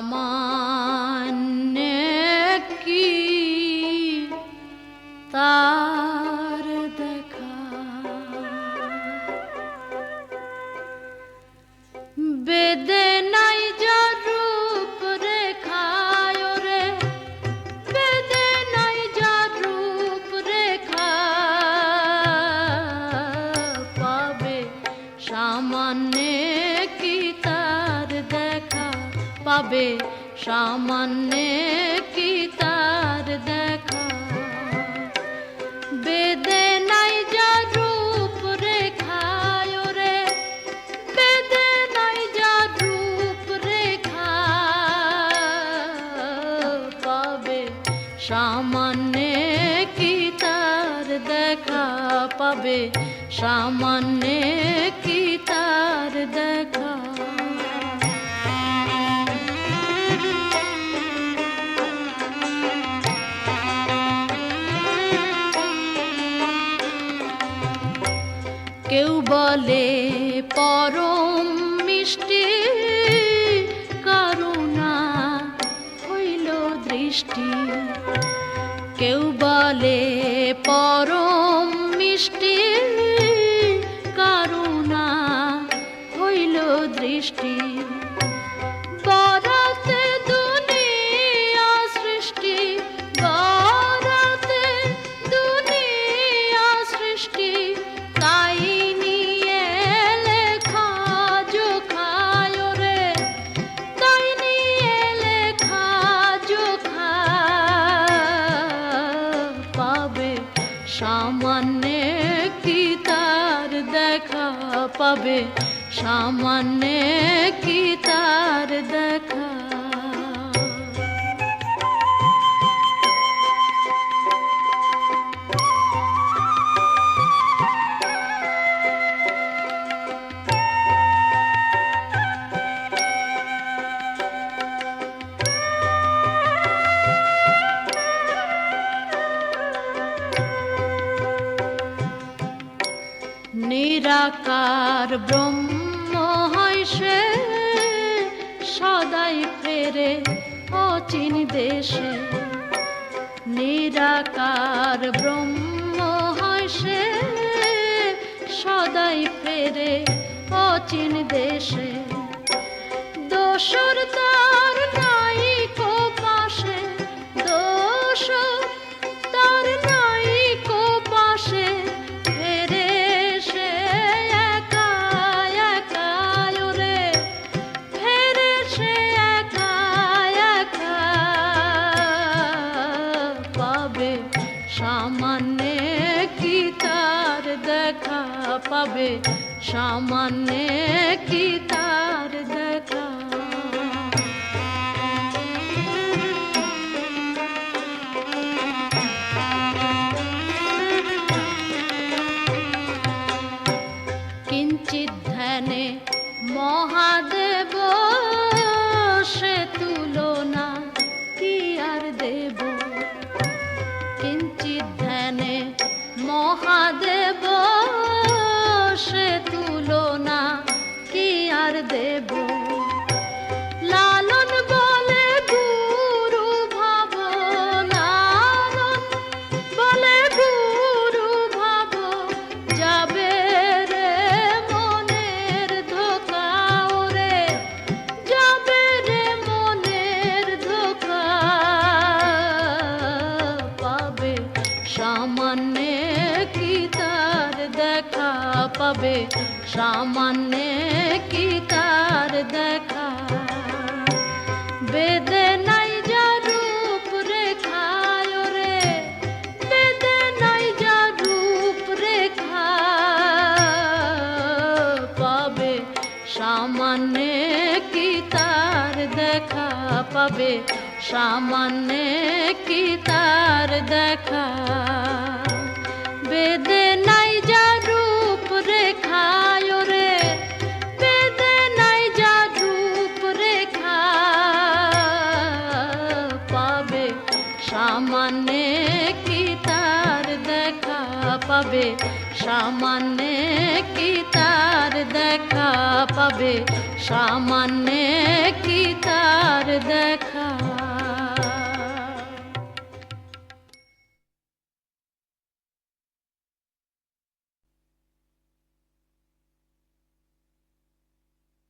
সামান্য কি তার দেখা বেদনাই পাবে সামান্য কি তার দেখা? বেদে নাই যা রূপ রেখায় রে বেদে নাই যা রূপ রেখা। পাবে সামান্য কি তার দেখা? পাবে সামান্য কি তার দেখা? বলে পরম মিষ্টি করুণা হইল দৃষ্টি। কেউ বলে পরম মিষ্টি করুণা হইল দৃষ্টি। পাবে সামান্য কি তার দেখা? নিরাকার ব্রহ্ম হয় সে, সদাই ফেরে অচিন দেশে। নিরাকার ব্রহ্ম হয় সে, সদাই ফেরে অচিন দেশে। দোসর তার পাবে সামান্য কি তার দেখা? দেব পাবে সামান্য কি তার দেখা? বেদনাই যা রূপ রেখায় রে বেদনাই যা রূপ রেখা। পাবে সামান্য কি তার দেখা? পাবে সামান্য কি তার দেখা? বেদনাই সামান্য কি তার দেখা পাবে? সামান্য কি তার দেখা পাবে? সামান্য কি তার দেখা